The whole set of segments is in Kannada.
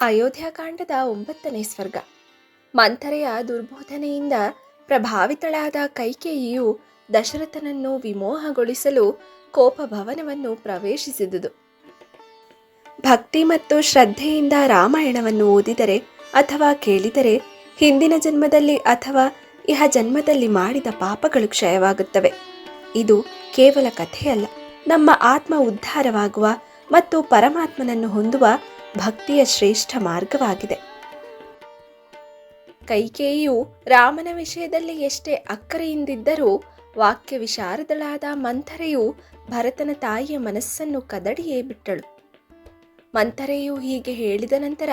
ಅಯೋಧ್ಯಕಾಂಡದ ಒಂಬತ್ತನೇ ಸ್ವರ್ಗ. ಮಂಥರೆಯ ದುರ್ಬೋಧನೆಯಿಂದ ಪ್ರಭಾವಿತಳಾದ ಕೈಕೇಯಿಯು ದಶರಥನನ್ನು ವಿಮೋಹಗೊಳಿಸಲು ಕೋಪಭವನವನ್ನು ಪ್ರವೇಶಿಸಿದುದು. ಭಕ್ತಿ ಮತ್ತು ಶ್ರದ್ಧೆಯಿಂದ ರಾಮಾಯಣವನ್ನು ಓದಿದರೆ ಅಥವಾ ಕೇಳಿದರೆ ಹಿಂದಿನ ಜನ್ಮದಲ್ಲಿ ಅಥವಾ ಇಹ ಜನ್ಮದಲ್ಲಿ ಮಾಡಿದ ಪಾಪಗಳು ಕ್ಷಯವಾಗುತ್ತವೆ. ಇದು ಕೇವಲ ಕಥೆಯಲ್ಲ. ನಮ್ಮ ಆತ್ಮ ಉದ್ಧಾರವಾಗುವ ಮತ್ತು ಪರಮಾತ್ಮನನ್ನು ಹೊಂದುವ ಭಕ್ತಿಯ ಶ್ರೇಷ್ಠ ಮಾರ್ಗವಾಗಿದೆ. ಕೈಕೇಯಿಯು ರಾಮನ ವಿಷಯದಲ್ಲಿ ಎಷ್ಟೇ ಅಕ್ಕರೆಯಿಂದಿದ್ದರೂ ವಾಕ್ಯ ವಿಶಾರದಳಾದ ಮಂಥರೆಯು ಭರತನ ತಾಯಿಯ ಮನಸ್ಸನ್ನು ಕದಡಿಯೇ ಬಿಟ್ಟಳು. ಮಂಥರೆಯು ಹೀಗೆ ಹೇಳಿದ ನಂತರ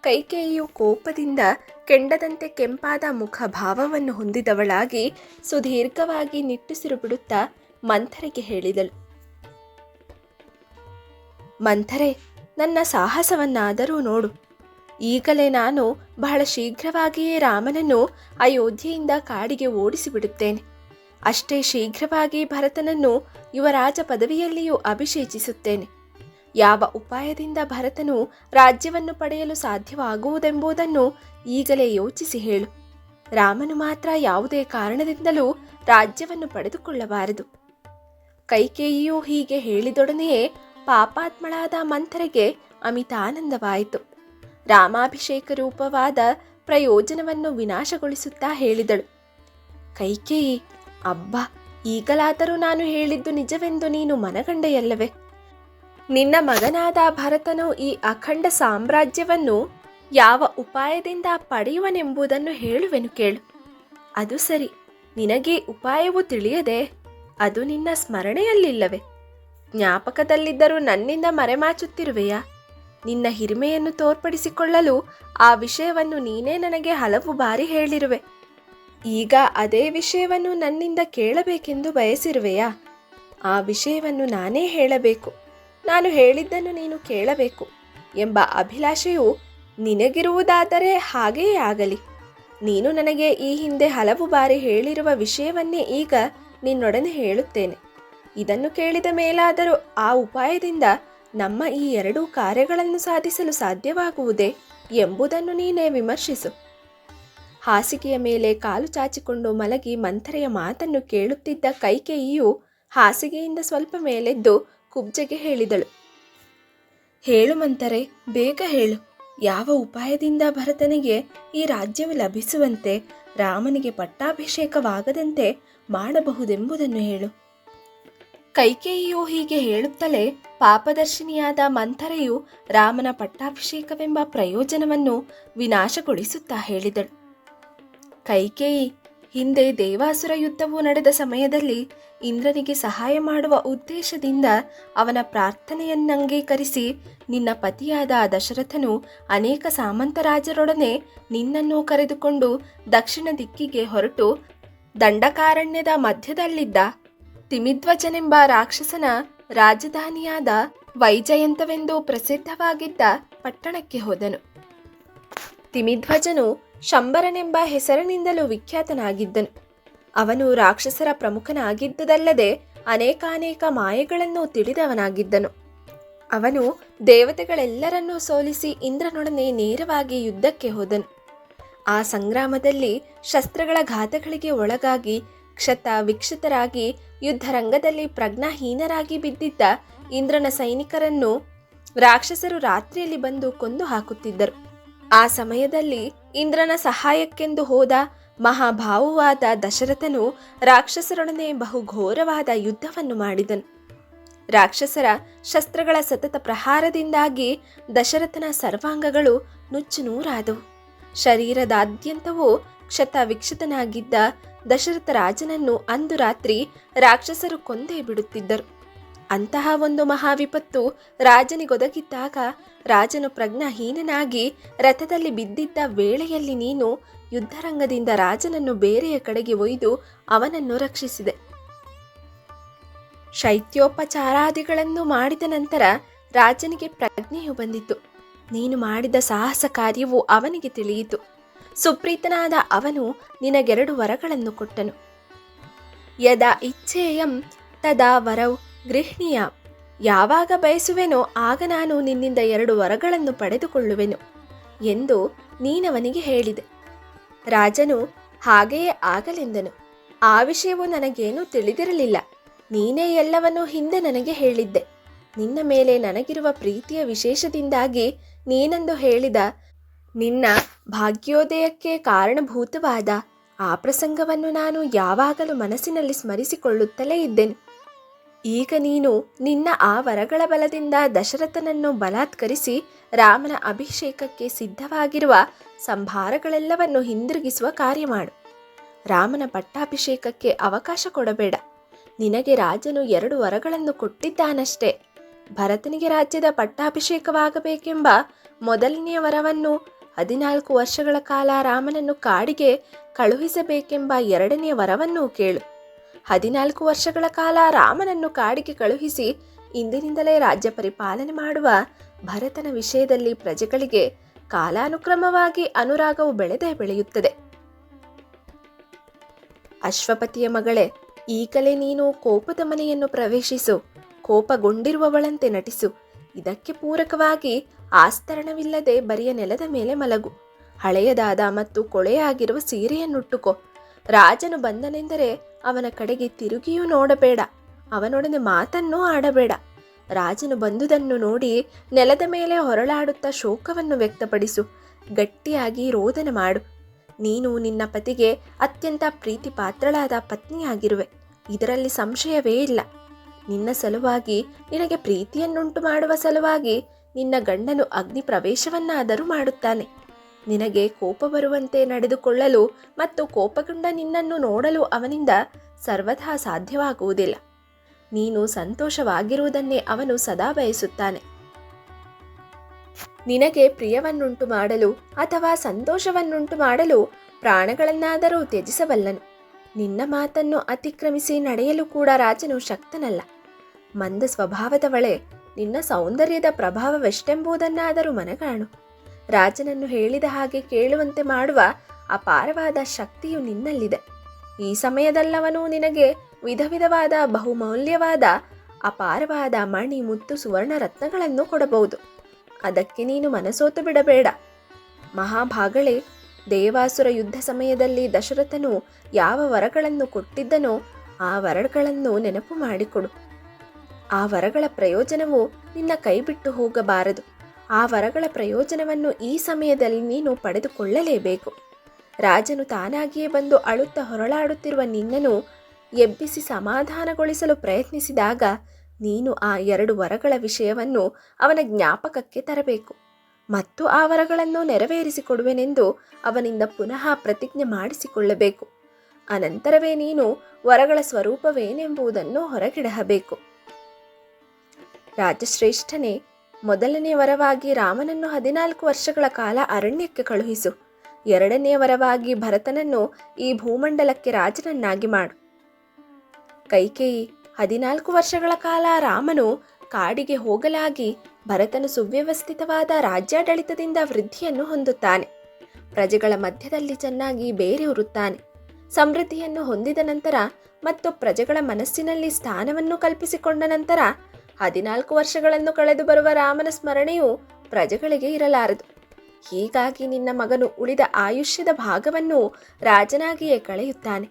ಕೈಕೇಯಿಯು ಕೋಪದಿಂದ ಕೆಂಡದಂತೆ ಕೆಂಪಾದ ಮುಖ ಭಾವವನ್ನು ಹೊಂದಿದವಳಾಗಿ ಸುದೀರ್ಘವಾಗಿ ನಿಟ್ಟುಸಿರು ಬಿಡುತ್ತಾ ಮಂಥರೆಗೆ ಹೇಳಿದಳು. ಮಂಥರೆ ನನ್ನ ಸಾಹಸವನ್ನಾದರೂ ನೋಡು. ಈಗಲೇ ನಾನು ಬಹಳ ಶೀಘ್ರವಾಗಿಯೇ ರಾಮನನ್ನು ಅಯೋಧ್ಯೆಯಿಂದ ಕಾಡಿಗೆ ಓಡಿಸಿಬಿಡುತ್ತೇನೆ. ಅಷ್ಟೇ ಶೀಘ್ರವಾಗಿ ಭರತನನ್ನು ಯುವರಾಜ ಪದವಿಯಲ್ಲಿಯೂ ಅಭಿಷೇಚಿಸುತ್ತೇನೆ. ಯಾವ ಉಪಾಯದಿಂದ ಭರತನು ರಾಜ್ಯವನ್ನು ಪಡೆಯಲು ಸಾಧ್ಯವಾಗುವುದೆಂಬುದನ್ನು ಈಗಲೇ ಯೋಚಿಸಿ ಹೇಳು. ರಾಮನು ಮಾತ್ರ ಯಾವುದೇ ಕಾರಣದಿಂದಲೂ ರಾಜ್ಯವನ್ನು ಪಡೆದುಕೊಳ್ಳಬಾರದು. ಕೈಕೇಯಿಯು ಹೀಗೆ ಹೇಳಿದೊಡನೆಯೇ ಪಾಪಾತ್ಮಳಾದ ಮಂಥರೆಗೆ ಅಮಿತಾನಂದವಾಯಿತು. ರಾಮಾಭಿಷೇಕ ರೂಪವಾದ ಪ್ರಯೋಜನವನ್ನು ವಿನಾಶಗೊಳಿಸುತ್ತಾ ಹೇಳಿದಳು. ಕೈಕೇಯಿ, ಅಬ್ಬ, ಈಗಲಾದರೂ ನಾನು ಹೇಳಿದ್ದು ನಿಜವೆಂದು ನೀನು ಮನಗಂಡೆಯಲ್ಲವೆ? ನಿನ್ನ ಮಗನಾದ ಭರತನು ಈ ಅಖಂಡ ಸಾಮ್ರಾಜ್ಯವನ್ನು ಯಾವ ಉಪಾಯದಿಂದ ಪಡೆಯುವನೆಂಬುದನ್ನು ಹೇಳುವೆನು ಕೇಳು. ಅದು ಸರಿ, ನಿನಗೆ ಉಪಾಯವು ತಿಳಿಯದೆ ಅದು ನಿನ್ನ ಸ್ಮರಣೆಯಲ್ಲಿಲ್ಲವೇ? ಜ್ಞಾಪಕದಲ್ಲಿದ್ದರೂ ನನ್ನಿಂದ ಮರೆಮಾಚುತ್ತಿರುವೆಯಾ? ನಿನ್ನ ಹಿರಿಮೆಯನ್ನು ತೋರ್ಪಡಿಸಿಕೊಳ್ಳಲು ಆ ವಿಷಯವನ್ನು ನೀನೇ ನನಗೆ ಹಲವು ಬಾರಿ ಹೇಳಿರುವೆ. ಈಗ ಅದೇ ವಿಷಯವನ್ನು ನನ್ನಿಂದ ಕೇಳಬೇಕೆಂದು ಬಯಸಿರುವೆಯಾ? ಆ ವಿಷಯವನ್ನು ನಾನೇ ಹೇಳಬೇಕು. ನಾನು ಹೇಳಿದ್ದನ್ನು ನೀನು ಕೇಳಬೇಕು ಎಂಬ ಅಭಿಲಾಷೆಯು ನಿನಗಿರುವುದಾದರೆ ಹಾಗೆಯೇ ಆಗಲಿ. ನೀನು ನನಗೆ ಈ ಹಿಂದೆ ಹಲವು ಬಾರಿ ಹೇಳಿರುವ ವಿಷಯವನ್ನೇ ಈಗ ನಿನ್ನೊಡನೆ ಹೇಳುತ್ತೇನೆ. ಇದನ್ನು ಕೇಳಿದ ಮೇಲಾದರೂ ಆ ಉಪಾಯದಿಂದ ನಮ್ಮ ಈ ಎರಡೂ ಕಾರ್ಯಗಳನ್ನು ಸಾಧಿಸಲು ಸಾಧ್ಯವಾಗುವುದೇ ಎಂಬುದನ್ನು ನೀನೇ ವಿಮರ್ಶಿಸು. ಹಾಸಿಗೆಯ ಮೇಲೆ ಕಾಲು ಚಾಚಿಕೊಂಡು ಮಲಗಿ ಮಂಥರೆಯ ಮಾತನ್ನು ಕೇಳುತ್ತಿದ್ದ ಕೈಕೇಯಿಯು ಹಾಸಿಗೆಯಿಂದ ಸ್ವಲ್ಪ ಮೇಲೆದ್ದು ಕುಬ್ಜೆಗೆ ಹೇಳಿದಳು. ಹೇಳು ಮಂಥರೆ, ಬೇಗ ಹೇಳು. ಯಾವ ಉಪಾಯದಿಂದ ಭರತನಿಗೆ ಈ ರಾಜ್ಯವು ಲಭಿಸುವಂತೆ ರಾಮನಿಗೆ ಪಟ್ಟಾಭಿಷೇಕವಾಗದಂತೆ ಮಾಡಬಹುದೆಂಬುದನ್ನು ಹೇಳು. ಕೈಕೇಯಿಯು ಹೀಗೆ ಹೇಳುತ್ತಲೇ ಪಾಪದರ್ಶಿನಿಯಾದ ಮಂಥರೆಯು ರಾಮನ ಪಟ್ಟಾಭಿಷೇಕವೆಂಬ ಪ್ರಯೋಜನವನ್ನು ವಿನಾಶಗೊಳಿಸುತ್ತಾ ಹೇಳಿದಳು. ಕೈಕೇಯಿ, ಹಿಂದೆ ದೇವಾಸುರ ಯುದ್ಧವು ನಡೆದ ಸಮಯದಲ್ಲಿ ಇಂದ್ರನಿಗೆ ಸಹಾಯ ಮಾಡುವ ಉದ್ದೇಶದಿಂದ ಅವನ ಪ್ರಾರ್ಥನೆಯನ್ನಂಗೀಕರಿಸಿ ನಿನ್ನ ಪತಿಯಾದ ದಶರಥನು ಅನೇಕ ಸಾಮಂತರಾಜರೊಡನೆ ನಿನ್ನನ್ನು ಕರೆದುಕೊಂಡು ದಕ್ಷಿಣ ದಿಕ್ಕಿಗೆ ಹೊರಟು ದಂಡಕಾರಣ್ಯದ ಮಧ್ಯದಲ್ಲಿದ್ದ ತಿಮಿಧ್ವಜನೆಂಬ ರಾಕ್ಷಸನ ರಾಜಧಾನಿಯಾದ ವೈಜಯಂತವೆಂದು ಪ್ರಸಿದ್ಧವಾಗಿದ್ದ ಪಟ್ಟಣಕ್ಕೆ ಹೋದನು. ತಿಮಿಧ್ವಜನು ಶಂಬರನೆಂಬ ಹೆಸರಿನಿಂದಲೂ ವಿಖ್ಯಾತನಾಗಿದ್ದನು. ಅವನು ರಾಕ್ಷಸರ ಪ್ರಮುಖನಾಗಿದ್ದುದಲ್ಲದೆ ಅನೇಕಾನೇಕ ಮಾಯೆಗಳನ್ನು ತಿಳಿದವನಾಗಿದ್ದನು. ಅವನು ದೇವತೆಗಳೆಲ್ಲರನ್ನೂ ಸೋಲಿಸಿ ಇಂದ್ರನೊಡನೆ ನೇರವಾಗಿ ಯುದ್ಧಕ್ಕೆ ಹೋದನು. ಆ ಸಂಗ್ರಾಮದಲ್ಲಿ ಶಸ್ತ್ರಗಳ ಘಾತಗಳಿಗೆ ಒಳಗಾಗಿ ಕ್ಷತ ವಿಕ್ಷತರಾಗಿ ಯುದ್ಧರಂಗದಲ್ಲಿ ಪ್ರಜ್ಞಾಹೀನರಾಗಿ ಬಿದ್ದಿದ್ದ ಇಂದ್ರನ ಸೈನಿಕರನ್ನು ರಾಕ್ಷಸರು ರಾತ್ರಿಯಲ್ಲಿ ಬಂದು ಕೊಂದು ಹಾಕುತ್ತಿದ್ದರು. ಆ ಸಮಯದಲ್ಲಿ ಇಂದ್ರನ ಸಹಾಯಕ್ಕೆಂದು ಹೋದ ಮಹಾಭಾವುವಾದ ದಶರಥನು ರಾಕ್ಷಸರೊಡನೆ ಬಹುಘೋರವಾದ ಯುದ್ಧವನ್ನು ಮಾಡಿದನು. ರಾಕ್ಷಸರ ಶಸ್ತ್ರಗಳ ಸತತ ಪ್ರಹಾರದಿಂದಾಗಿ ದಶರಥನ ಸರ್ವಾಂಗಗಳು ನುಚ್ಚು ನೂರಾದವು. ಶರೀರದಾದ್ಯಂತವೂ ಕ್ಷತ ವಿಕ್ಷತನಾಗಿದ್ದ ದಶರಥ ರಾಜನನ್ನು ಅಂದು ರಾತ್ರಿ ರಾಕ್ಷಸರು ಕೊಂದೇ ಬಿಡುತ್ತಿದ್ದರು. ಅಂತಹ ಒಂದು ಮಹಾವಿಪತ್ತು ರಾಜನಿಗೊದಗಿದ್ದಾಗ ರಾಜನು ಪ್ರಜ್ಞಾಹೀನನಾಗಿ ರಥದಲ್ಲಿ ಬಿದ್ದಿದ್ದ ವೇಳೆಯಲ್ಲಿ ನೀನು ಯುದ್ಧರಂಗದಿಂದ ರಾಜನನ್ನು ಬೇರೆಯ ಕಡೆಗೆ ಒಯ್ದು ಅವನನ್ನು ರಕ್ಷಿಸಿದೆ. ಶೈತ್ಯೋಪಚಾರಾದಿಗಳನ್ನು ಮಾಡಿದ ನಂತರ ರಾಜನಿಗೆ ಪ್ರಜ್ಞೆಯು ಬಂದಿತು ನೀನು ಮಾಡಿದ ಸಾಹಸ ಕಾರ್ಯವು ಅವನಿಗೆ ತಿಳಿಯಿತು. ಸುಪ್ರೀತನಾದ ಅವನು ನಿನಗೆರಡು ವರಗಳನ್ನು ಕೊಟ್ಟನು. ಯದಾ ಇಚ್ಛೇಯಂ, ತದಾ ವರೌ ಗೃಹಿಣಿಯ. ಯಾವಾಗ ಬಯಸುವೆನೋ ಆಗ ನಾನು ನಿನ್ನಿಂದ ಎರಡು ವರಗಳನ್ನು ಪಡೆದುಕೊಳ್ಳುವೆನು ಎಂದು ನೀನವನಿಗೆ ಹೇಳಿದೆ. ರಾಜನು ಹಾಗೆಯೇ ಆಗಲೆಂದನು. ಆ ವಿಷಯವು ನನಗೇನೂ ತಿಳಿದಿರಲಿಲ್ಲ. ನೀನೇ ಎಲ್ಲವನ್ನೂ ಹಿಂದೆ ನನಗೆ ಹೇಳಿದ್ದೆ. ನಿನ್ನ ಮೇಲೆ ನನಗಿರುವ ಪ್ರೀತಿಯ ವಿಶೇಷದಿಂದಾಗಿ ನೀನೆಂದು ಹೇಳಿದ ನಿನ್ನ ಭಾಗ್ಯೋದಯಕ್ಕೆ ಕಾರಣಭೂತವಾದ ಆ ಪ್ರಸಂಗವನ್ನು ನಾನು ಯಾವಾಗಲೂ ಮನಸ್ಸಿನಲ್ಲಿ ಸ್ಮರಿಸಿಕೊಳ್ಳುತ್ತಲೇ ಇದ್ದೆನು. ಈಗ ನೀನು ನಿನ್ನ ಆ ವರಗಳ ಬಲದಿಂದ ದಶರಥನನ್ನು ಬಲಾತ್ಕರಿಸಿ ರಾಮನ ಅಭಿಷೇಕಕ್ಕೆ ಸಿದ್ಧವಾಗಿರುವ ಸಂಭಾರಗಳೆಲ್ಲವನ್ನು ಹಿಂದಿರುಗಿಸುವ ಕಾರ್ಯ ಮಾಡು. ರಾಮನ ಪಟ್ಟಾಭಿಷೇಕಕ್ಕೆ ಅವಕಾಶ ಕೊಡಬೇಡ. ನಿನಗೆ ರಾಜನು ಎರಡು ವರಗಳನ್ನು ಕೊಟ್ಟಿದ್ದಾನಷ್ಟೇ. ಭರತನಿಗೆ ರಾಜ್ಯದ ಪಟ್ಟಾಭಿಷೇಕವಾಗಬೇಕೆಂಬ ಮೊದಲನೆಯ ವರವನ್ನು ಹದಿನಾಲ್ಕು ವರ್ಷಗಳ ಕಾಲ ರಾಮನನ್ನು ಕಾಡಿಗೆ ಕಳುಹಿಸಬೇಕೆಂಬ ಎರಡನೆಯ ವರವನ್ನು ಕೇಳು. ಹದಿನಾಲ್ಕು ವರ್ಷಗಳ ಕಾಲ ರಾಮನನ್ನು ಕಾಡಿಗೆ ಕಳುಹಿಸಿ ಇಂದಿನಿಂದಲೇ ರಾಜ್ಯ ಪರಿಪಾಲನೆ ಮಾಡುವ ಭರತನ ವಿಷಯದಲ್ಲಿ ಪ್ರಜೆಗಳಿಗೆ ಕಾಲಾನುಕ್ರಮವಾಗಿ ಅನುರಾಗವು ಬೆಳೆದೇ ಬೆಳೆಯುತ್ತದೆ. ಅಶ್ವಪತಿಯ ಮಗಳೇ, ಈಗಲೇ ನೀನು ಕೋಪದ ಮನೆಯನ್ನು ಪ್ರವೇಶಿಸು, ಕೋಪಗೊಂಡಿರುವವಳಂತೆ ನಟಿಸು. ಇದಕ್ಕೆ ಪೂರಕವಾಗಿ ಆಸ್ತರಣವಿಲ್ಲದೆ ಬರಿಯ ನೆಲದ ಮೇಲೆ ಮಲಗು. ಹಳೆಯದಾದ ಮತ್ತು ಕೊಳೆಯಾಗಿರುವ ಸೀರೆಯನ್ನುಟ್ಟುಕೋ. ರಾಜನು ಬಂದನೆಂದರೆ ಅವನ ಕಡೆಗೆ ತಿರುಗಿಯೂ ನೋಡಬೇಡ. ಅವನೊಡನೆ ಮಾತನ್ನೂ ಆಡಬೇಡ. ರಾಜನು ಬಂದುದನ್ನು ನೋಡಿ ನೆಲದ ಮೇಲೆ ಹೊರಳಾಡುತ್ತಾ ಶೋಕವನ್ನು ವ್ಯಕ್ತಪಡಿಸು. ಗಟ್ಟಿಯಾಗಿ ರೋದನ ಮಾಡು. ನೀನು ನಿನ್ನ ಪತಿಗೆ ಅತ್ಯಂತ ಪ್ರೀತಿ ಪಾತ್ರಳಾದ ಪತ್ನಿಯಾಗಿರುವೆ. ಇದರಲ್ಲಿ ಸಂಶಯವೇ ಇಲ್ಲ. ನಿನ್ನ ಸಲುವಾಗಿ ನಿನಗೆ ಪ್ರೀತಿಯನ್ನುಂಟು ಮಾಡುವ ಸಲುವಾಗಿ ನಿನ್ನ ಗಂಡನು ಅಗ್ನಿ ಪ್ರವೇಶವನ್ನಾದರೂ ಮಾಡುತ್ತಾನೆ. ನಿನಗೆ ಕೋಪ ಬರುವಂತೆ ನಡೆದುಕೊಳ್ಳಲು ಮತ್ತು ಕೋಪಗೊಂಡ ನಿನ್ನನ್ನು ನೋಡಲು ಅವನಿಂದ ಸರ್ವಥಾ ಸಾಧ್ಯವಾಗುವುದಿಲ್ಲ. ನೀನು ಸಂತೋಷವಾಗಿರುವುದನ್ನೇ ಅವನು ಸದಾ ಬಯಸುತ್ತಾನೆ. ನಿನಗೆ ಪ್ರಿಯವನ್ನುಂಟು ಮಾಡಲು ಅಥವಾ ಸಂತೋಷವನ್ನುಂಟು ಮಾಡಲು ಪ್ರಾಣಗಳನ್ನಾದರೂ ತ್ಯಜಿಸಬಲ್ಲನು. ನಿನ್ನ ಮಾತನ್ನು ಅತಿಕ್ರಮಿಸಿ ನಡೆಯಲು ಕೂಡ ರಾಜನು ಶಕ್ತನಲ್ಲ. ಮಂದ ಸ್ವಭಾವದವಳೆ ನಿನ್ನ ಸೌಂದರ್ಯದ ಪ್ರಭಾವವೆಷ್ಟೆಂಬುದನ್ನಾದರೂ ಮನಗಾಣು. ರಾಜನನ್ನು ಹೇಳಿದ ಹಾಗೆ ಕೇಳುವಂತೆ ಮಾಡುವ ಅಪಾರವಾದ ಶಕ್ತಿಯು ನಿನ್ನಲ್ಲಿದೆ. ಈ ಸಮಯದಲ್ಲವನು ನಿನಗೆ ವಿಧ ವಿಧವಾದ ಬಹುಮೌಲ್ಯವಾದ ಅಪಾರವಾದ ಮಣಿ, ಮುತ್ತು, ಸುವರ್ಣ ರತ್ನಗಳನ್ನು ಕೊಡಬಹುದು. ಅದಕ್ಕೆ ನೀನು ಮನಸೋತು ಬಿಡಬೇಡ. ಮಹಾಭಾಗಳೆ ದೇವಾಸುರ ಯುದ್ಧ ಸಮಯದಲ್ಲಿ ದಶರಥನು ಯಾವ ವರಗಳನ್ನು ಕೊಟ್ಟಿದ್ದನೋ ಆ ವರಗಳನ್ನು ನೆನಪು ಮಾಡಿಕೊಡು. ಆ ವರಗಳ ಪ್ರಯೋಜನವು ನಿನ್ನ ಕೈಬಿಟ್ಟು ಹೋಗಬಾರದು. ಆ ವರಗಳ ಪ್ರಯೋಜನವನ್ನು ಈ ಸಮಯದಲ್ಲಿ ನೀನು ಪಡೆದುಕೊಳ್ಳಲೇಬೇಕು. ರಾಜನು ತಾನಾಗಿಯೇ ಬಂದು ಅಳುತ್ತ ಹೊರಳಾಡುತ್ತಿರುವ ನಿನ್ನನ್ನು ಎಬ್ಬಿಸಿ ಸಮಾಧಾನಗೊಳಿಸಲು ಪ್ರಯತ್ನಿಸಿದಾಗ ನೀನು ಆ ಎರಡು ವರಗಳ ವಿಷಯವನ್ನು ಅವನ ಜ್ಞಾಪಕಕ್ಕೆ ತರಬೇಕು. ಮತ್ತು ಆ ವರಗಳನ್ನು ನೆರವೇರಿಸಿಕೊಡುವೆನೆಂದು ಅವನಿಂದ ಪುನಃ ಪ್ರತಿಜ್ಞೆ ಮಾಡಿಸಿಕೊಳ್ಳಬೇಕು. ಅನಂತರವೇ ನೀನು ವರಗಳ ಸ್ವರೂಪವೇನೆಂಬುದನ್ನು ಹೊರಗಿಡಬೇಕು ರಾಜಶ್ರೇಷ್ಠನೇ ಮೊದಲನೆಯ ವರವಾಗಿ ರಾಮನನ್ನು ಹದಿನಾಲ್ಕು ವರ್ಷಗಳ ಕಾಲ ಅರಣ್ಯಕ್ಕೆ ಕಳುಹಿಸು. ಎರಡನೆಯ ವರವಾಗಿ ಭರತನನ್ನು ಈ ಭೂಮಂಡಲಕ್ಕೆ ರಾಜನನ್ನಾಗಿ ಮಾಡು. ಕೈಕೇಯಿ, ಹದಿನಾಲ್ಕು ವರ್ಷಗಳ ಕಾಲ ರಾಮನು ಕಾಡಿಗೆ ಹೋಗಲಾಗಿ ಭರತನು ಸುವ್ಯವಸ್ಥಿತವಾದ ರಾಜ್ಯಾಡಳಿತದಿಂದ ವೃದ್ಧಿಯನ್ನು ಹೊಂದುತ್ತಾನೆ. ಪ್ರಜೆಗಳ ಮಧ್ಯದಲ್ಲಿ ಚೆನ್ನಾಗಿ ಬೇರೆಯುರುತ್ತಾನೆ. ಸಮೃದ್ಧಿಯನ್ನು ಹೊಂದಿದ ನಂತರ ಮತ್ತು ಪ್ರಜೆಗಳ ಮನಸ್ಸಿನಲ್ಲಿ ಸ್ಥಾನವನ್ನು ಕಲ್ಪಿಸಿಕೊಂಡ ನಂತರ ಹದಿನಾಲ್ಕು ವರ್ಷಗಳನ್ನು ಕಳೆದು ಬರುವ ರಾಮನ ಸ್ಮರಣೆಯು ಪ್ರಜೆಗಳಿಗೆ ಇರಲಾರದು. ಹೀಗಾಗಿ ನಿನ್ನ ಮಗನು ಉಳಿದ ಆಯುಷ್ಯದ ಭಾಗವನ್ನು ರಾಜನಾಗಿಯೇ ಕಳೆಯುತ್ತಾನೆ.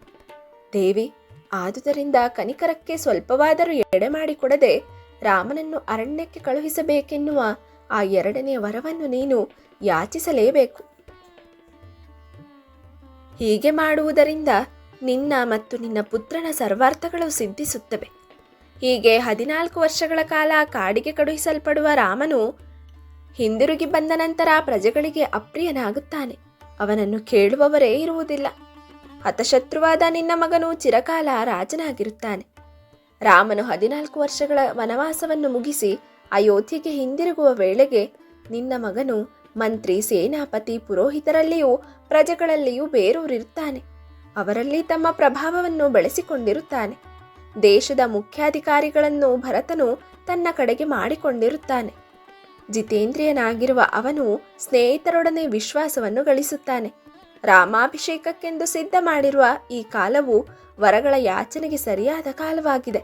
ದೇವಿ, ಆದುದರಿಂದ ಕನಿಕರಕ್ಕೆ ಸ್ವಲ್ಪವಾದರೂ ಎಡೆ ಮಾಡಿಕೊಡದೆ ರಾಮನನ್ನು ಅರಣ್ಯಕ್ಕೆ ಕಳುಹಿಸಬೇಕೆನ್ನುವ ಆ ಎರಡನೆಯ ವರವನ್ನು ನೀನು ಯಾಚಿಸಲೇಬೇಕು. ಹೀಗೆ ಮಾಡುವುದರಿಂದ ನಿನ್ನ ಮತ್ತು ನಿನ್ನ ಪುತ್ರನ ಸರ್ವಾರ್ಥಗಳು ಸಿದ್ಧಿಸುತ್ತವೆ. ಹೀಗೆ ಹದಿನಾಲ್ಕು ವರ್ಷಗಳ ಕಾಲ ಕಾಡಿಗೆ ಕಳುಹಿಸಲ್ಪಡುವ ರಾಮನು ಹಿಂದಿರುಗಿ ಬಂದ ನಂತರ ಪ್ರಜೆಗಳಿಗೆ ಅಪ್ರಿಯನಾಗುತ್ತಾನೆ. ಅವನನ್ನು ಕೇಳುವವರೇ ಇರುವುದಿಲ್ಲ. ಹತಶತ್ರುವಾದ ನಿನ್ನ ಮಗನು ಚಿರಕಾಲ ರಾಜನಾಗಿರುತ್ತಾನೆ. ರಾಮನು ಹದಿನಾಲ್ಕು ವರ್ಷಗಳ ವನವಾಸವನ್ನು ಮುಗಿಸಿ ಅಯೋಧ್ಯೆಗೆ ಹಿಂದಿರುಗುವ ವೇಳೆಗೆ ನಿನ್ನ ಮಗನು ಮಂತ್ರಿ, ಸೇನಾಪತಿ, ಪುರೋಹಿತರಲ್ಲಿಯೂ ಪ್ರಜೆಗಳಲ್ಲಿಯೂ ಬೇರೂರಿರುತ್ತಾನೆ. ಅವರಲ್ಲಿ ತಮ್ಮ ಪ್ರಭಾವವನ್ನು ಬೆಳೆಸಿಕೊಂಡಿರುತ್ತಾನೆ. ದೇಶದ ಮುಖ್ಯಾಧಿಕಾರಿಗಳನ್ನು ಭರತನು ತನ್ನ ಕಡೆಗೆ ಮಾಡಿಕೊಂಡಿರುತ್ತಾನೆ. ಜಿತೇಂದ್ರಿಯನಾಗಿರುವ ಅವನು ಸ್ನೇಹಿತರೊಡನೆ ವಿಶ್ವಾಸವನ್ನು ಗಳಿಸುತ್ತಾನೆ. ರಾಮಾಭಿಷೇಕಕ್ಕೆಂದು ಸಿದ್ಧ ಮಾಡಿರುವ ಈ ಕಾಲವು ವರಗಳ ಯಾಚನೆಗೆ ಸರಿಯಾದ ಕಾಲವಾಗಿದೆ.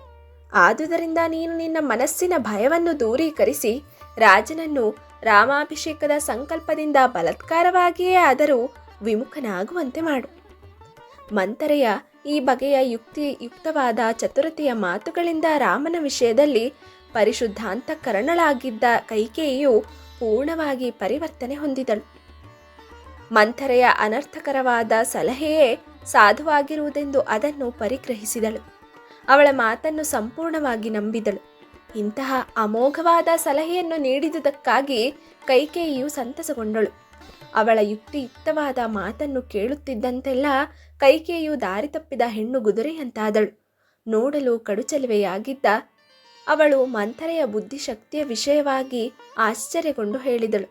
ಆದುದರಿಂದ ನೀನು ನಿನ್ನ ಮನಸ್ಸಿನ ಭಯವನ್ನು ದೂರೀಕರಿಸಿ ರಾಜನನ್ನು ರಾಮಾಭಿಷೇಕದ ಸಂಕಲ್ಪದಿಂದ ಬಲತ್ಕಾರವಾಗಿಯೇ ಆದರೂ ವಿಮುಖನಾಗುವಂತೆ ಮಾಡು. ಮಂತರೆಯ ಈ ಬಗೆಯ ಯುಕ್ತಿ ಯುಕ್ತವಾದ ಚತುರತೆಯ ಮಾತುಗಳಿಂದ ರಾಮನ ವಿಷಯದಲ್ಲಿ ಪರಿಶುದ್ಧಾಂತಕರಣಳಾಗಿದ್ದ ಕೈಕೇಯಿಯು ಪೂರ್ಣವಾಗಿ ಪರಿವರ್ತನೆ ಹೊಂದಿದಳು. ಮಂಥರೆಯ ಅನರ್ಥಕರವಾದ ಸಲಹೆಯೇ ಸಾಧುವಾಗಿರುವುದೆಂದು ಅದನ್ನು ಪರಿಗ್ರಹಿಸಿದಳು. ಅವಳ ಮಾತನ್ನು ಸಂಪೂರ್ಣವಾಗಿ ನಂಬಿದಳು. ಇಂತಹ ಅಮೋಘವಾದ ಸಲಹೆಯನ್ನು ನೀಡಿದುದಕ್ಕಾಗಿ ಕೈಕೇಯಿಯು ಸಂತಸಗೊಂಡಳು. ಅವಳ ಯುಕ್ತಿಯುಕ್ತವಾದ ಮಾತನ್ನು ಕೇಳುತ್ತಿದ್ದಂತೆಲ್ಲ ಕೈಕೇಯಿಯು ದಾರಿ ತಪ್ಪಿದ ಹೆಣ್ಣು ಗುದುರೆಯಂತಾದಳು. ನೋಡಲು ಕಡುಚಲುವೆಯಾಗಿದ್ದ ಅವಳು ಮಂಥರೆಯ ಬುದ್ಧಿಶಕ್ತಿಯ ವಿಷಯವಾಗಿ ಆಶ್ಚರ್ಯಗೊಂಡು ಹೇಳಿದಳು.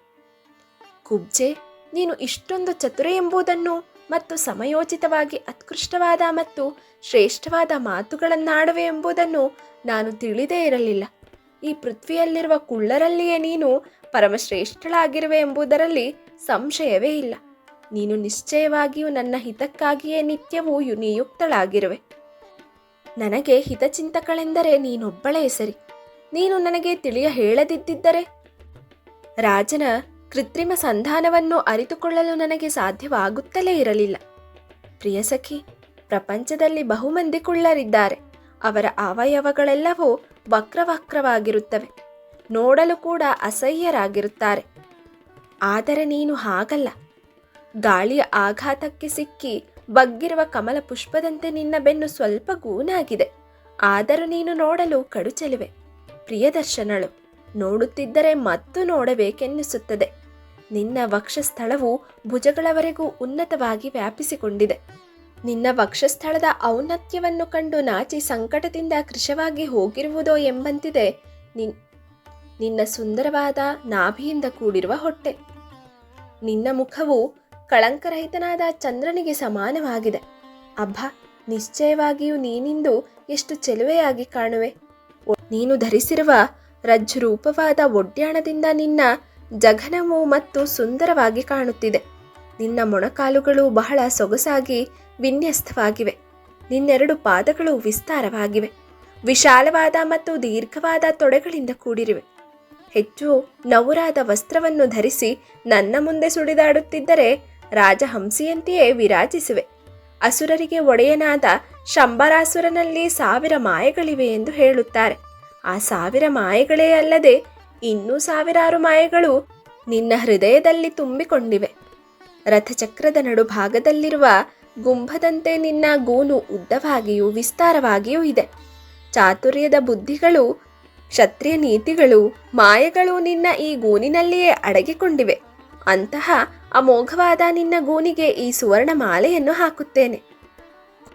ಕುಬ್ಜೆ, ನೀನು ಇಷ್ಟೊಂದು ಚತುರೆ ಎಂಬುದನ್ನು ಮತ್ತು ಸಮಯೋಚಿತವಾಗಿ ಅತ್ಕೃಷ್ಟವಾದ ಮತ್ತು ಶ್ರೇಷ್ಠವಾದ ಮಾತುಗಳನ್ನಾಡುವೆ ಎಂಬುದನ್ನು ನಾನು ತಿಳಿದೇ ಇರಲಿಲ್ಲ. ಈ ಪೃಥ್ವಿಯಲ್ಲಿರುವ ಕುಳ್ಳರಲ್ಲಿಯೇ ನೀನು ಪರಮಶ್ರೇಷ್ಠಳಾಗಿರುವೆ ಎಂಬುದರಲ್ಲಿ ಸಂಶಯವೇ ಇಲ್ಲ. ನೀನು ನಿಶ್ಚಯವಾಗಿಯೂ ನನ್ನ ಹಿತಕ್ಕಾಗಿಯೇ ನಿತ್ಯವೂ ನಿಯುಕ್ತಳಾಗಿರುವೆ ನನಗೆ ಹಿತಚಿಂತಕಳೆಂದರೆ ನೀನೊಬ್ಬಳೇ ಸರಿ. ನೀನು ನನಗೆ ತಿಳಿಯ ಹೇಳದಿದ್ದರೆ ರಾಜನ ಕೃತ್ರಿಮ ಸಂಧಾನವನ್ನು ಅರಿತುಕೊಳ್ಳಲು ನನಗೆ ಸಾಧ್ಯವಾಗುತ್ತಲೇ ಇರಲಿಲ್ಲ. ಪ್ರಿಯ ಸಖಿ, ಪ್ರಪಂಚದಲ್ಲಿ ಬಹುಮಂದಿ ಕುಳ್ಳರಿದ್ದಾರೆ. ಅವರ ಅವಯವಗಳೆಲ್ಲವೂ ವಕ್ರವಕ್ರವಾಗಿರುತ್ತವೆ. ನೋಡಲು ಕೂಡ ಅಸಹ್ಯರಾಗಿರುತ್ತಾರೆ. ಆದರೆ ನೀನು ಹಾಗಲ್ಲ. ಗಾಳಿಯ ಆಘಾತಕ್ಕೆ ಸಿಕ್ಕಿ ಬಗ್ಗಿರುವ ಕಮಲ ಪುಷ್ಪದಂತೆ ನಿನ್ನ ಬೆನ್ನು ಸ್ವಲ್ಪ ಗೂನಾಗಿದೆ. ಆದರೂ ನೀನು ನೋಡಲು ಕಡುಚೆಲುವೆ. ಪ್ರಿಯದರ್ಶನಳು, ನೋಡುತ್ತಿದ್ದರೆ ಮತ್ತು ನೋಡಬೇಕೆನ್ನಿಸುತ್ತದೆ. ನಿನ್ನ ವಕ್ಷಸ್ಥಳವು ಭುಜಗಳವರೆಗೂ ಉನ್ನತವಾಗಿ ವ್ಯಾಪಿಸಿಕೊಂಡಿದೆ. ನಿನ್ನ ವಕ್ಷಸ್ಥಳದ ಔನ್ನತ್ಯವನ್ನು ಕಂಡು ನಾಚಿ ಸಂಕಟದಿಂದ ಕೃಶವಾಗಿ ಹೋಗಿರುವುದೋ ಎಂಬಂತಿದೆ ನಿನ್ ನಿನ್ನ ಸುಂದರವಾದ ನಾಭಿಯಿಂದ ಕೂಡಿರುವ ಹೊಟ್ಟೆ. ನಿನ್ನ ಮುಖವು ಕಳಂಕರಹಿತನಾದ ಚಂದ್ರನಿಗೆ ಸಮಾನವಾಗಿದೆ. ಅಬ್ಬ, ನಿಶ್ಚಯವಾಗಿಯೂ ನೀನಿಂದು ಎಷ್ಟು ಚೆಲುವೆಯಾಗಿ ಕಾಣುವೆ. ನೀನು ಧರಿಸಿರುವ ರಜ್ಜು ರೂಪವಾದ ಒಡ್ಯಾಣದಿಂದ ನಿನ್ನ ಜಘನವು ಮತ್ತು ಸುಂದರವಾಗಿ ಕಾಣುತ್ತಿದೆ. ನಿನ್ನ ಮೊಣಕಾಲುಗಳು ಬಹಳ ಸೊಗಸಾಗಿ ವಿನ್ಯಸ್ತವಾಗಿವೆ ನಿನ್ನೆರಡು ಪಾದಗಳು ವಿಸ್ತಾರವಾಗಿವೆ. ವಿಶಾಲವಾದ ಮತ್ತು ದೀರ್ಘವಾದ ತೊಡೆಗಳಿಂದ ಕೂಡಿರಿವೆ. ಹೆಚ್ಚು ನವುರಾದ ವಸ್ತ್ರವನ್ನು ಧರಿಸಿ ನನ್ನ ಮುಂದೆ ಸುಳಿದಾಡುತ್ತಿದ್ದರೆ ರಾಜಹಂಸಿಯಂತೆಯೇ ವಿರಾಜಿಸುವೆ. ಅಸುರರಿಗೆ ಒಡೆಯನಾದ ಶಂಬರಾಸುರನಲ್ಲಿ ಸಾವಿರ ಮಾಯೆಗಳಿವೆ ಎಂದು ಹೇಳುತ್ತಾರೆ. ಆ ಸಾವಿರ ಮಾಯೆಗಳೇ ಅಲ್ಲದೆ ಇನ್ನೂ ಸಾವಿರಾರು ಮಾಯೆಗಳು ನಿನ್ನ ಹೃದಯದಲ್ಲಿ ತುಂಬಿಕೊಂಡಿವೆ. ರಥಚಕ್ರದ ನಡುಭಾಗದಲ್ಲಿರುವ ಗುಂಭದಂತೆ ನಿನ್ನ ಗೂನು ಉದ್ದವಾಗಿಯೂ ವಿಸ್ತಾರವಾಗಿಯೂ ಇದೆ. ಚಾತುರ್ಯದ ಬುದ್ಧಿಗಳು, ಕ್ಷತ್ರಿಯ ನೀತಿಗಳು, ಮಾಯೆಗಳು ನಿನ್ನ ಈ ಗೂನಿನಲ್ಲಿಯೇ ಅಡಗಿಕೊಂಡಿವೆ. ಅಂತಹ ಅಮೋಘವಾದ ನಿನ್ನ ಗೂನಿಗೆ ಈ ಸುವರ್ಣ ಮಾಲೆಯನ್ನು ಹಾಕುತ್ತೇನೆ.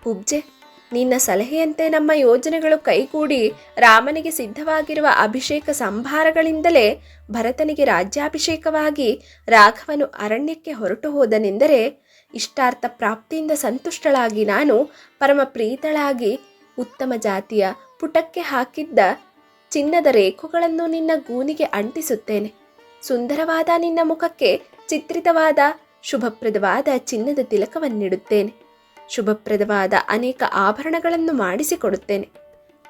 ಕುಬ್ಜೆ ನಿನ್ನ ಸಲಹೆಯಂತೆ ನಮ್ಮ ಯೋಜನೆಗಳು ಕೈಗೂಡಿ ರಾಮನಿಗೆ ಸಿದ್ಧವಾಗಿರುವ ಅಭಿಷೇಕ ಸಂಭಾರಗಳಿಂದಲೇ ಭರತನಿಗೆ ರಾಜ್ಯಾಭಿಷೇಕವಾಗಿ ರಾಘವನು ಅರಣ್ಯಕ್ಕೆ ಹೊರಟು ಹೋದನೆಂದರೆ ಇಷ್ಟಾರ್ಥ ಪ್ರಾಪ್ತಿಯಿಂದ ಸಂತುಷ್ಟಳಾಗಿ ನಾನು ಪರಮ ಪ್ರೀತಳಾಗಿ ಉತ್ತಮ ಜಾತಿಯ ಪುಟಕ್ಕೆ ಹಾಕಿದ್ದ ಚಿನ್ನದ ರೇಖುಗಳನ್ನು ನಿನ್ನ ಗೂನಿಗೆ ಅಂಟಿಸುತ್ತೇನೆ. ಸುಂದರವಾದ ನಿನ್ನ ಮುಖಕ್ಕೆ ಚಿತ್ರಿತವಾದ, ಶುಭಪ್ರದವಾದ ಚಿನ್ನದ ತಿಲಕವನ್ನಿಡುತ್ತೇನೆ. ಶುಭಪ್ರದವಾದ ಅನೇಕ ಆಭರಣಗಳನ್ನು ಮಾಡಿಸಿಕೊಡುತ್ತೇನೆ.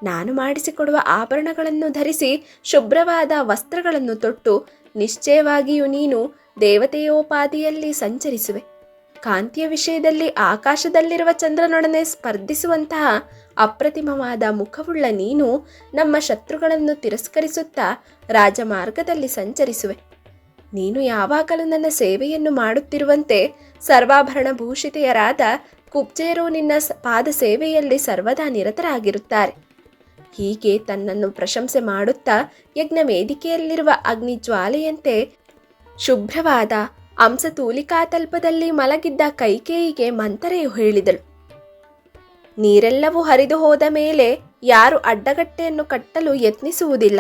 ನಾನು ಮಾಡಿಸಿಕೊಡುವ ಆಭರಣಗಳನ್ನು ಧರಿಸಿ ಶುಭ್ರವಾದ ವಸ್ತ್ರಗಳನ್ನು ತೊಟ್ಟು ನಿಶ್ಚಯವಾಗಿಯೂ ನೀನು ದೇವತೆಯೋಪಾದಿಯಲ್ಲಿ ಸಂಚರಿಸುವೆ. ಕಾಂತಿಯ ವಿಷಯದಲ್ಲಿ ಆಕಾಶದಲ್ಲಿರುವ ಚಂದ್ರನೊಡನೆ ಸ್ಪರ್ಧಿಸುವಂತಹ ಅಪ್ರತಿಮವಾದ ಮುಖವುಳ್ಳ ನೀನು ನಮ್ಮ ಶತ್ರುಗಳನ್ನು ತಿರಸ್ಕರಿಸುತ್ತಾ ರಾಜಮಾರ್ಗದಲ್ಲಿ ಸಂಚರಿಸುವೆ. ನೀನು ಯಾವಾಗಲೂ ನನ್ನ ಸೇವೆಯನ್ನು ಮಾಡುತ್ತಿರುವಂತೆ ಸರ್ವಾಭರಣ ಭೂಷಿತೆಯರಾದ ಕುಬ್ಜೇರು ನಿನ್ನ ಪಾದ ಸೇವೆಯಲ್ಲಿ ಸರ್ವದಾ ನಿರತರಾಗಿರುತ್ತಾರೆ. ಹೀಗೆ ತನ್ನನ್ನು ಪ್ರಶಂಸೆ ಮಾಡುತ್ತಾ ಯಜ್ಞ ವೇದಿಕೆಯಲ್ಲಿರುವ ಅಗ್ನಿ ಜ್ವಾಲೆಯಂತೆ ಶುಭ್ರವಾದ ಅಂಸತೂಲಿಕಾತಲ್ಪದಲ್ಲಿ ಮಲಗಿದ್ದ ಕೈಕೇಯಿಗೆ ಮಂತರೆಯು ಹೇಳಿದಳು. ನೀರೆಲ್ಲವೂ ಹರಿದು ಹೋದ ಮೇಲೆ ಯಾರು ಅಡ್ಡಗಟ್ಟೆಯನ್ನು ಕಟ್ಟಲು ಯತ್ನಿಸುವುದಿಲ್ಲ.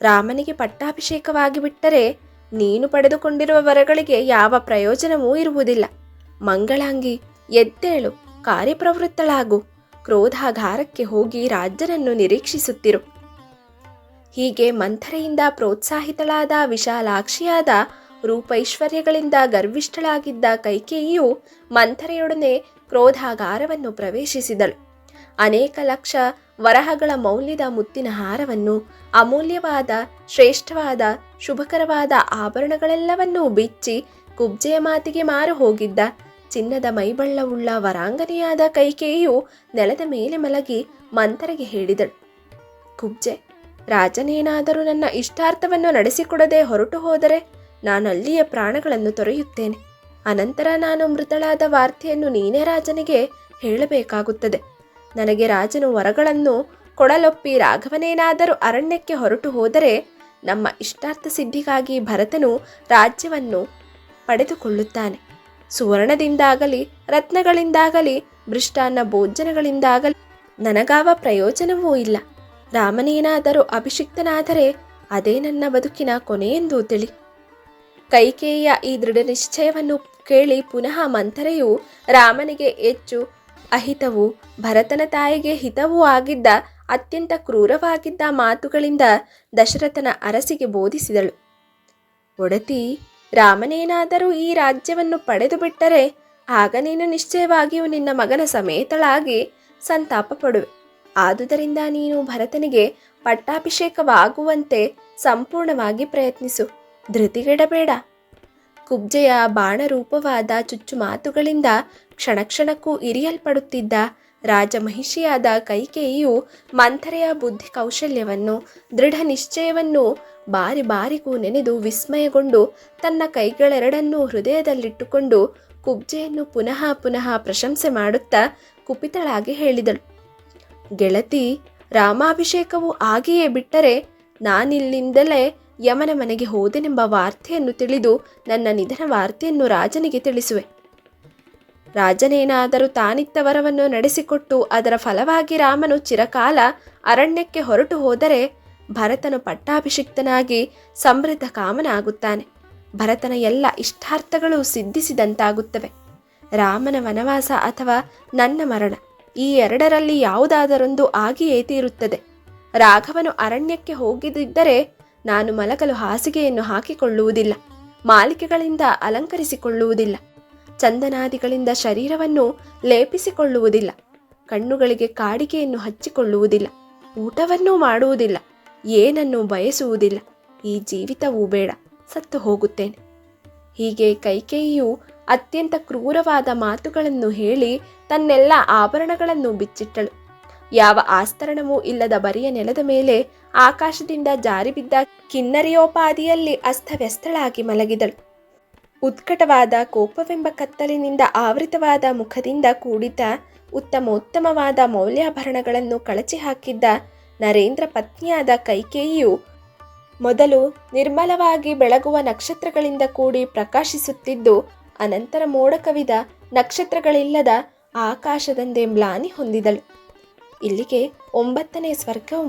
ರಾಮನಿಗೆ ಪಟ್ಟಾಭಿಷೇಕವಾಗಿ ಬಿಟ್ಟರೆ ನೀನು ಪಡೆದುಕೊಂಡಿರುವ ವರಗಳಿಗೆ ಯಾವ ಪ್ರಯೋಜನವೂ ಇರುವುದಿಲ್ಲ. ಮಂಗಳಾಂಗಿ, ಎದ್ದೇಳು, ಕಾರ್ಯಪ್ರವೃತ್ತಳಾಗು ಕ್ರೋಧಾಗಾರಕ್ಕೆ ಹೋಗಿ ರಾಜ್ಯನನ್ನು ನಿರೀಕ್ಷಿಸುತ್ತಿರು. ಹೀಗೆ ಮಂಥರೆಯಿಂದ ಪ್ರೋತ್ಸಾಹಿತಳಾದ ವಿಶಾಲಾಕ್ಷಿಯಾದ ರೂಪೈಶ್ವರ್ಯಗಳಿಂದ ಗರ್ವಿಷ್ಠಳಾಗಿದ್ದ ಕೈಕೇಯಿಯು ಮಂಥರೆಯೊಡನೆ ಕ್ರೋಧಾಗಾರವನ್ನು ಪ್ರವೇಶಿಸಿದಳು. ಅನೇಕ ಲಕ್ಷ ವರಹಗಳ ಮೌಲ್ಯದ ಮುತ್ತಿನ ಹಾರವನ್ನು, ಅಮೂಲ್ಯವಾದ, ಶ್ರೇಷ್ಠವಾದ, ಶುಭಕರವಾದ ಆಭರಣಗಳೆಲ್ಲವನ್ನೂ ಬಿಚ್ಚಿ ಕುಬ್ಜೆಯ ಮಾತಿಗೆ ಮಾರು ಹೋಗಿದ್ದ ಚಿನ್ನದ ಮೈಬಳ್ಳವುಳ್ಳ ವರಾಂಗನೆಯಾದ ಕೈಕೇಯಿಯು ನೆಲದ ಮೇಲೆ ಮಲಗಿ ಮಂತರಿಗೆ ಹೇಳಿದಳು. ಕುಬ್ಜೆ, ರಾಜನೇನಾದರೂ ನನ್ನ ಇಷ್ಟಾರ್ಥವನ್ನು ನಡೆಸಿಕೊಡದೆ ಹೊರಟು ಹೋದರೆ ನಾನು ಅಲ್ಲಿಯ ಪ್ರಾಣಗಳನ್ನು ತೊರೆಯುತ್ತೇನೆ. ಅನಂತರ ನಾನು ಮೃತಳಾದ ವಾರ್ತೆಯನ್ನು ನೀನೇ ರಾಜನಿಗೆ ಹೇಳಬೇಕಾಗುತ್ತದೆ. ನನಗೆ ರಾಜನು ವರಗಳನ್ನು ಕೊಡಲೊಪ್ಪಿ ರಾಘವನೇನಾದರೂ ಅರಣ್ಯಕ್ಕೆ ಹೊರಟು ಹೋದರೆ ನಮ್ಮ ಇಷ್ಟಾರ್ಥ ಸಿದ್ಧಿಗಾಗಿ ಭರತನು ರಾಜ್ಯವನ್ನು ಪಡೆದುಕೊಳ್ಳುತ್ತಾನೆ. ಸುವರ್ಣದಿಂದಾಗಲಿ, ರತ್ನಗಳಿಂದಾಗಲಿ, ಭೃಷ್ಟಾನ್ನ ಭೋಜನಗಳಿಂದಾಗಲಿ ನನಗಾವ ಪ್ರಯೋಜನವೂ ಇಲ್ಲ. ರಾಮನೇನಾದರೂ ಅಭಿಷಿಕ್ತನಾದರೆ ಅದೇ ನನ್ನ ಬದುಕಿನ ಕೊನೆಯೆಂದು ತಿಳಿ. ಕೈಕೇಯಿಯ ಈ ದೃಢ ನಿಶ್ಚಯವನ್ನು ಕೇಳಿ ಪುನಃ ಮಂಥರೆಯು ರಾಮನಿಗೆ ಹೆಚ್ಚು ಅಹಿತವೂ ಭರತನ ತಾಯಿಗೆ ಹಿತವೂ ಆಗಿದ್ದ, ಅತ್ಯಂತ ಕ್ರೂರವಾಗಿದ್ದ ಮಾತುಗಳಿಂದ ದಶರಥನ ಅರಸಿಗೆ ಬೋಧಿಸಿದಳು. ಒಡತಿ, ರಾಮನೇನಾದರೂ ಈ ರಾಜ್ಯವನ್ನು ಪಡೆದು ಬಿಟ್ಟರೆ ಆಗ ನೀನು ನಿಶ್ಚಯವಾಗಿಯೂ ನಿನ್ನ ಮಗನ ಸಮೇತಳಾಗಿ ಸಂತಾಪ ಪಡುವೆ ಆದುದರಿಂದ ನೀನು ಭರತನಿಗೆ ಪಟ್ಟಾಭಿಷೇಕವಾಗುವಂತೆ ಸಂಪೂರ್ಣವಾಗಿ ಪ್ರಯತ್ನಿಸು. ಧೃತಿಗೆಡಬೇಡ. ಕುಬ್ಜೆಯ ಬಾಣರೂಪವಾದ ಚುಚ್ಚು ಮಾತುಗಳಿಂದ ಕ್ಷಣಕ್ಷಣಕ್ಕೂ ಇರಿಯಲ್ಪಡುತ್ತಿದ್ದ ರಾಜಮಹಿಷಿಯಾದ ಕೈಕೇಯಿಯು ಮಂಥರೆಯ ಬುದ್ಧಿ ಕೌಶಲ್ಯವನ್ನು, ದೃಢ ನಿಶ್ಚಯವನ್ನು ಬಾರಿ ಬಾರಿಗೂ ನೆನೆದು ವಿಸ್ಮಯಗೊಂಡು ತನ್ನ ಕೈಗಳೆರಡನ್ನೂ ಹೃದಯದಲ್ಲಿಟ್ಟುಕೊಂಡು ಕುಬ್ಜೆಯನ್ನು ಪುನಃ ಪುನಃ ಪ್ರಶಂಸೆ ಮಾಡುತ್ತಾ ಕುಪಿತಳಾಗಿ ಹೇಳಿದಳು. ಗೆಳತಿ, ರಾಮಾಭಿಷೇಕವು ಆಗಿಯೇ ಬಿಟ್ಟರೆ ನಾನಿಲ್ಲಿಂದಲೇ ಯಮನ ಮನೆಗೆ ಹೋದೆನೆಂಬ ವಾರ್ತೆಯನ್ನು ತಿಳಿದು ನನ್ನ ನಿಧನ ವಾರ್ತೆಯನ್ನು ರಾಜನಿಗೆ ತಿಳಿಸುವೆ. ರಾಜನೇನಾದರೂ ತಾನಿತ್ತ ವರವನ್ನು ನಡೆಸಿಕೊಟ್ಟು ಅದರ ಫಲವಾಗಿ ರಾಮನು ಚಿರಕಾಲ ಅರಣ್ಯಕ್ಕೆ ಹೊರಟು ಹೋದರೆ ಭರತನು ಪಟ್ಟಾಭಿಷಿಕ್ತನಾಗಿ ಸಮೃದ್ಧ ಕಾಮನಾಗುತ್ತಾನೆ. ಭರತನ ಎಲ್ಲ ಇಷ್ಟಾರ್ಥಗಳು ಸಿದ್ಧಿಸಿದಂತಾಗುತ್ತವೆ. ರಾಮನ ವನವಾಸ ಅಥವಾ ನನ್ನ ಮರಣ ಈ ಎರಡರಲ್ಲಿ ಯಾವುದಾದರೊಂದು ಆಗಿಯೇ ತೀರುತ್ತದೆ. ರಾಘವನು ಅರಣ್ಯಕ್ಕೆ ಹೋಗಿದ್ದರೆ ನಾನು ಮಲಗಲು ಹಾಸಿಗೆಯನ್ನು ಹಾಕಿಕೊಳ್ಳುವುದಿಲ್ಲ, ಮಾಲಿಕೆಗಳಿಂದ ಅಲಂಕರಿಸಿಕೊಳ್ಳುವುದಿಲ್ಲ, ಚಂದನಾದಿಗಳಿಂದ ಶರೀರವನ್ನು ಲೇಪಿಸಿಕೊಳ್ಳುವುದಿಲ್ಲ, ಕಣ್ಣುಗಳಿಗೆ ಕಾಡಿಗೆಯನ್ನು ಹಚ್ಚಿಕೊಳ್ಳುವುದಿಲ್ಲ, ಊಟವನ್ನೂ ಮಾಡುವುದಿಲ್ಲ, ಏನನ್ನು ಬಯಸುವುದಿಲ್ಲ, ಈ ಜೀವಿತವೂ ಬೇಡ, ಸತ್ತು ಹೋಗುತ್ತೇನೆ. ಹೀಗೆ ಕೈಕೇಯಿಯು ಅತ್ಯಂತ ಕ್ರೂರವಾದ ಮಾತುಗಳನ್ನು ಹೇಳಿ ತನ್ನೆಲ್ಲ ಆಭರಣಗಳನ್ನು ಬಿಚ್ಚಿಟ್ಟಳು. ಯಾವ ಆಸ್ತರಣವೂ ಇಲ್ಲದ ಬರಿಯ ನೆಲದ ಮೇಲೆ ಆಕಾಶದಿಂದ ಜಾರಿ ಬಿದ್ದ ಕಿನ್ನರಿಯೋಪಾದಿಯಲ್ಲಿ ಅಸ್ತವ್ಯಸ್ತಳಾಗಿ ಮಲಗಿದಳು. ಉತ್ಕಟವಾದ ಕೋಪವೆಂಬ ಕತ್ತಲಿನಿಂದ ಆವೃತವಾದ ಮುಖದಿಂದ ಕೂಡಿದ ಉತ್ತಮೋತ್ತಮವಾದ ಮೌಲ್ಯಾಭರಣಗಳನ್ನು ಕಳಚಿ ಹಾಕಿದ್ದ ನರೇಂದ್ರ ಪತ್ನಿಯಾದ ಕೈಕೇಯಿಯು ಮೊದಲು ನಿರ್ಮಲವಾಗಿ ಬೆಳಗುವ ನಕ್ಷತ್ರಗಳಿಂದ ಕೂಡಿ ಪ್ರಕಾಶಿಸುತ್ತಿದ್ದು, ಅನಂತರ ಮೋಡ ಕವಿದ ನಕ್ಷತ್ರಗಳಿಲ್ಲದ ಆಕಾಶದಂದೇ ಮ್ಲಾನಿ ಹೊಂದಿದಳು. ಇಲ್ಲಿಗೆ ಒಂಬತ್ತನೇ ಸ್ವರ್ಗವು